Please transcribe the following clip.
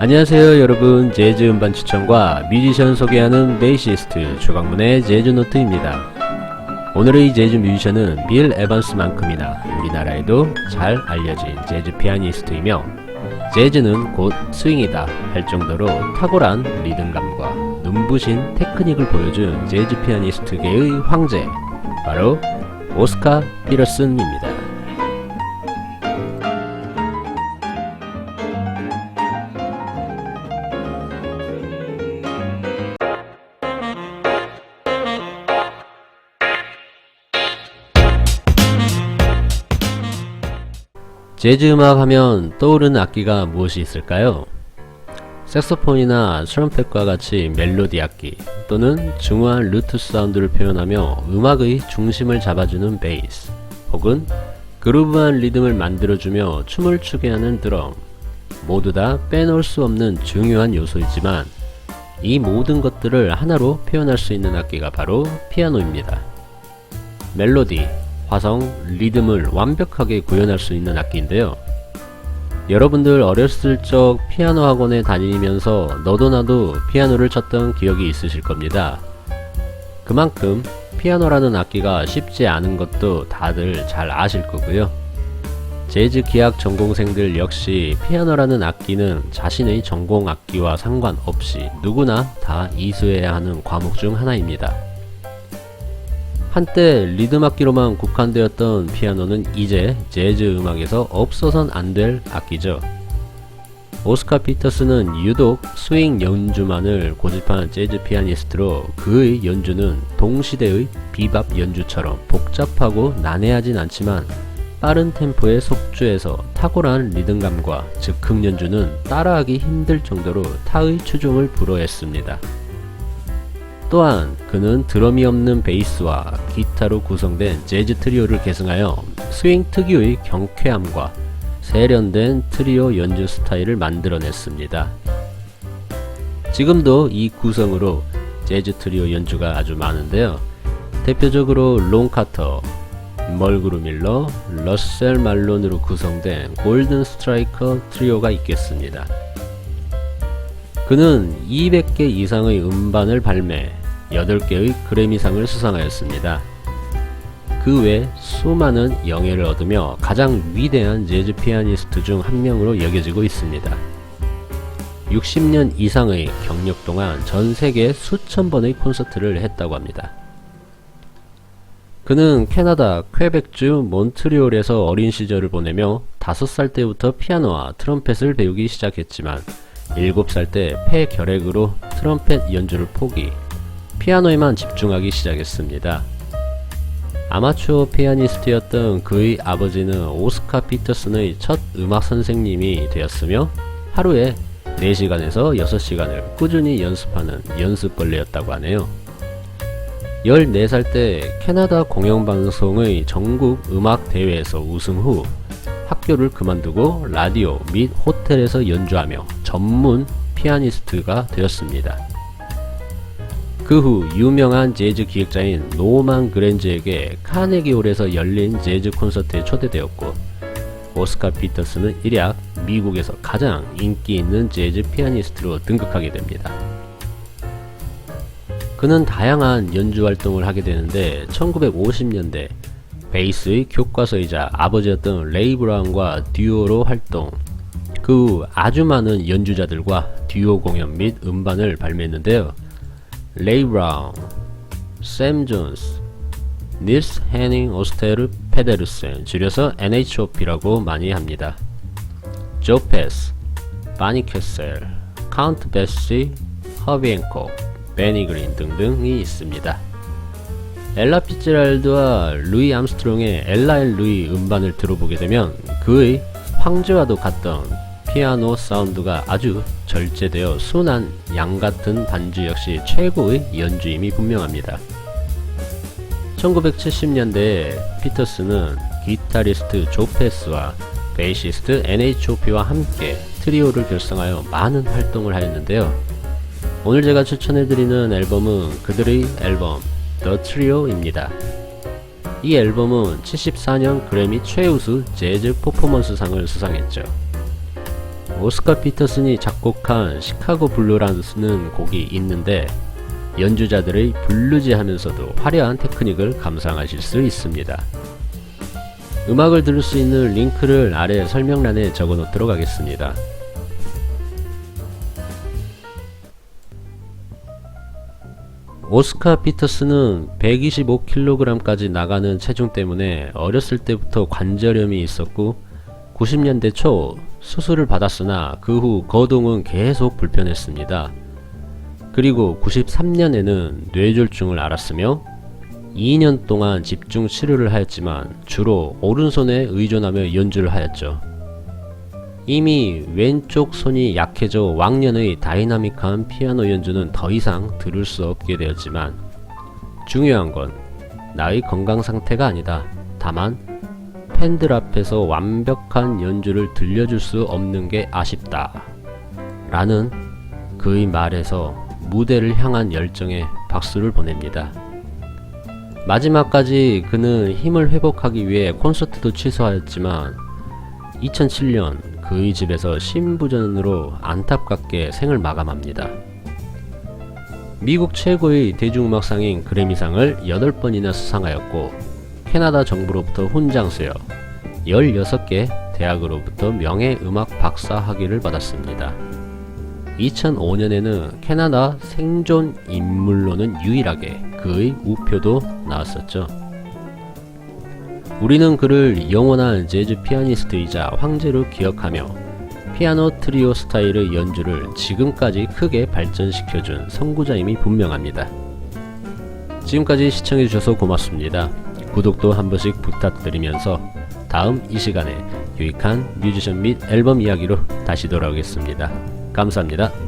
안녕하세요 여러분. 재즈 음반 추천과 뮤지션 소개하는 베이시스트 조강문의 재즈 노트입니다. 오늘의 재즈 뮤지션은 빌 에반스만큼이나 우리나라에도 잘 알려진 재즈 피아니스트이며 재즈는 곧 스윙이다 할 정도로 탁월한 리듬감과 눈부신 테크닉을 보여준 재즈 피아니스트계의 황제 바로 오스카 피러슨입니다 재즈 음악 하면 떠오르는 악기가 무엇이 있을까요? 색소폰이나 트럼펫과 같이 멜로디 악기 또는 중후한 루트 사운드를 표현하며 음악의 중심을 잡아주는 베이스 혹은 그루브한 리듬을 만들어주며 춤을 추게 하는 드럼 모두 다 빼놓을 수 없는 중요한 요소이지만 이 모든 것들을 하나로 표현할 수 있는 악기가 바로 피아노입니다. 멜로디, 화성, 리듬을 완벽하게 구현할 수 있는 악기인데요. 여러분들 어렸을 적 피아노 학원에 다니면서 너도 나도 피아노를 쳤던 기억이 있으실 겁니다. 그만큼 피아노라는 악기가 쉽지 않은 것도 다들 잘 아실 거고요. 재즈 기악 전공생들 역시 피아노라는 악기는 자신의 전공 악기와 상관없이 누구나 다 이수해야 하는 과목 중 하나입니다. 한때 리듬 악기로만 국한되었던 피아노는 이제 재즈 음악에서 없어선 안 될 악기죠. 오스카 피터스는 유독 스윙 연주만을 고집한 재즈 피아니스트로 그의 연주는 동시대의 비밥 연주처럼 복잡하고 난해하진 않지만 빠른 템포의 속주에서 탁월한 리듬감과 즉흥 연주는 따라하기 힘들 정도로 타의 추종을 불허했습니다. 또한 그는 드럼이 없는 베이스와 기타로 구성된 재즈 트리오를 계승하여 스윙 특유의 경쾌함과 세련된 트리오 연주 스타일을 만들어냈습니다. 지금도 이 구성으로 재즈 트리오 연주가 아주 많은데요. 대표적으로 롱 카터, 멀그루 밀러, 러셀 말론으로 구성된 골든 스트라이커 트리오가 있겠습니다. 그는 200개 이상의 음반을 발매, 8개의 그래미상을 수상하였습니다. 그 외 수많은 영예를 얻으며 가장 위대한 재즈 피아니스트 중 한 명으로 여겨지고 있습니다. 60년 이상의 경력 동안 전 세계 수천 번의 콘서트를 했다고 합니다. 그는 캐나다 퀘벡주 몬트리올에서 어린 시절을 보내며 5살 때부터 피아노와 트럼펫을 배우기 시작했지만 7살 때 폐결핵으로 트럼펫 연주를 포기, 피아노에만 집중하기 시작했습니다. 아마추어 피아니스트였던 그의 아버지는 오스카 피터슨의 첫 음악 선생님이 되었으며 하루에 4시간에서 6시간을 꾸준히 연습하는 연습벌레였다고 하네요. 14살 때 캐나다 공영방송의 전국 음악 대회에서 우승 후 학교를 그만두고 라디오 및 호텔에서 연주하며 전문 피아니스트가 되었습니다. 그 후 유명한 재즈 기획자인 노만 그랜즈에게 카네기홀에서 열린 재즈 콘서트에 초대되었고 오스카 피터스는 일약 미국에서 가장 인기 있는 재즈 피아니스트로 등극하게 됩니다. 그는 다양한 연주 활동을 하게 되는데 1950년대 베이스의 교과서이자 아버지였던 레이 브라운과 듀오로 활동 그 후 아주 많은 연주자들과 듀오 공연 및 음반을 발매했는데요. 레이 브라운, 샘 존스, 닐스 해닝 오스테르 페데르센 줄여서 NHOP라고 많이 합니다. 조 패스, 바니 캐셀, 카운트 베시, 허비 앤콕, 베니 그린 등등이 있습니다. 엘라 피츠랄드와 루이 암스트롱의 엘라 앤 루이 음반을 들어보게 되면 그의 황제와도 같던 피아노 사운드가 아주 절제되어 순한 양 같은 반주 역시 최고의 연주임이 분명합니다. 1970년대에 피터스는 기타리스트 조 패스와 베이시스트 NHOP와 함께 트리오를 결성하여 많은 활동을 하였는데요. 오늘 제가 추천해드리는 앨범은 그들의 앨범 The Trio입니다. 이 앨범은 74년 그래미 최우수 재즈 퍼포먼스상을 수상했죠. 오스카 피터슨이 작곡한 시카고 블루라는 곡이 있는데 연주자들의 블루지 하면서도 화려한 테크닉을 감상하실 수 있습니다. 음악을 들을 수 있는 링크를 아래 설명란에 적어 놓도록 하겠습니다. 오스카 피터스는 125kg까지 나가는 체중 때문에 어렸을 때부터 관절염이 있었고 90년대 초 수술을 받았으나 그 후 거동은 계속 불편했습니다. 그리고 93년에는 뇌졸중을 앓았으며 2년 동안 집중 치료를 하였지만 주로 오른손에 의존하며 연주를 하였죠. 이미 왼쪽 손이 약해져 왕년의 다이나믹한 피아노 연주는 더 이상 들을 수 없게 되었지만 중요한 건 나의 건강 상태가 아니다. 다만 팬들 앞에서 완벽한 연주를 들려줄 수 없는 게 아쉽다. 라는 그의 말에서 무대를 향한 열정에 박수를 보냅니다. 마지막까지 그는 힘을 회복하기 위해 콘서트도 취소하였지만 2007년 그의 집에서 심부전으로 안타깝게 생을 마감합니다. 미국 최고의 대중음악상인 그래미상을 8번이나 수상하였고 캐나다 정부로부터 훈장 수여 16개 대학으로부터 명예음악 박사 학위를 받았습니다. 2005년에는 캐나다 생존 인물로는 유일하게 그의 우표도 나왔었죠. 우리는 그를 영원한 재즈 피아니스트이자 황제로 기억하며 피아노 트리오 스타일의 연주를 지금까지 크게 발전시켜준 선구자임이 분명합니다. 지금까지 시청해주셔서 고맙습니다. 구독도 한 번씩 부탁드리면서 다음 이 시간에 유익한 뮤지션 및 앨범 이야기로 다시 돌아오겠습니다. 감사합니다.